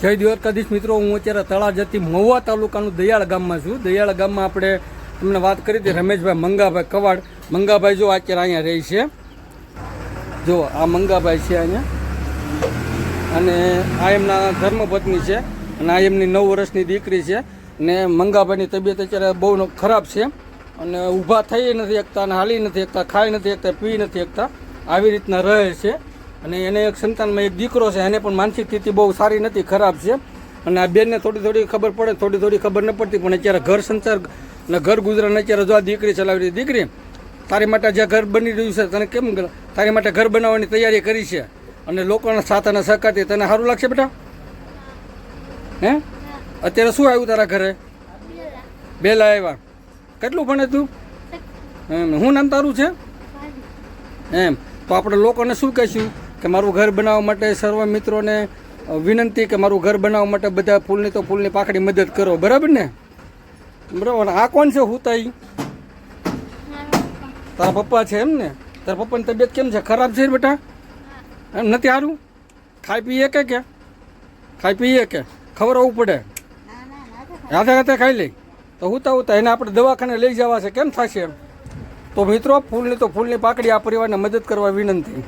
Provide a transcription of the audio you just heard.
જય દ્વારકાધીશ મિત્રો, હું અત્યારે તળાજથી મહુવા તાલુકાનું દયાળ ગામમાં છું. દયાળ ગામમાં આપણે તમને વાત કરી હતી રમેશભાઈ મંગાભાઈ કવાડ. મંગાભાઈ જો અત્યારે અહીંયા રહી છે. જો, આ મંગાભાઈ છે અહીંયા. અને આ એમના ધર્મપત્ની છે અને આ એમની નવ વર્ષની દીકરી છે. ને મંગાભાઈની તબિયત અત્યારે બહુ ખરાબ છે. અને ઊભા થઈ નથી શકતા અને હાલી નથી શકતા, ખાઈ નથી શકતા, પી નથી શકતા. આવી રીતના રહે છે. અને એને એક સંતાનમાં એક દીકરો છે એને પણ માનસિક સ્થિતિ બહુ સારી નથી ખરાબ છે. અને આ બેનને થોડી થોડી ખબર પડે થોડી થોડી ખબર ન પડતી પણ અત્યારે ઘર સંસાર અને ઘર ગુજરાન અત્યારે જો આ દીકરી ચલાવી રહી દીકરી તારી માટે જે ઘર બની રહ્યું છે તને કેમ તારી માટે ઘર બનાવવાની તૈયારી કરી છે? અને લોકોના સાથ અને સહકારથી તને સારું લાગશે બેટા? હે? અત્યારે શું આવ્યું તારા ઘરે? બેલા આવ્યા. કેટલું ભણે તું? એમ શું નામ તારું છે? એમ તો આપણે લોકોને શું કહીશું? કે મારું ઘર બનાવવા માટે સર્વ મિત્રોને વિનંતી કે મારું ઘર બનાવવા માટે બધા ફૂલની તો ફૂલની પાકડી મદદ કરો. બરાબર ને? બરાબર. આ કોણ છે હુતાઈ? તારા પપ્પા છે એમ ને? તારા પપ્પાની તબિયત કેમ છે? ખરાબ છે બેટા? એમ નથી સારું ખાઈ પીએ કે કે ખાઈ પીએ કે? ખબર હોવું પડે. હાથે હાથે ખાઈ લઈ તો હુતા હુતા એને આપણે દવાખાને લઈ જવા છે. કેમ થશે એમ? તો મિત્રો, ફૂલની તો ફૂલની પાકડી આ પરિવારને મદદ કરવા વિનંતી.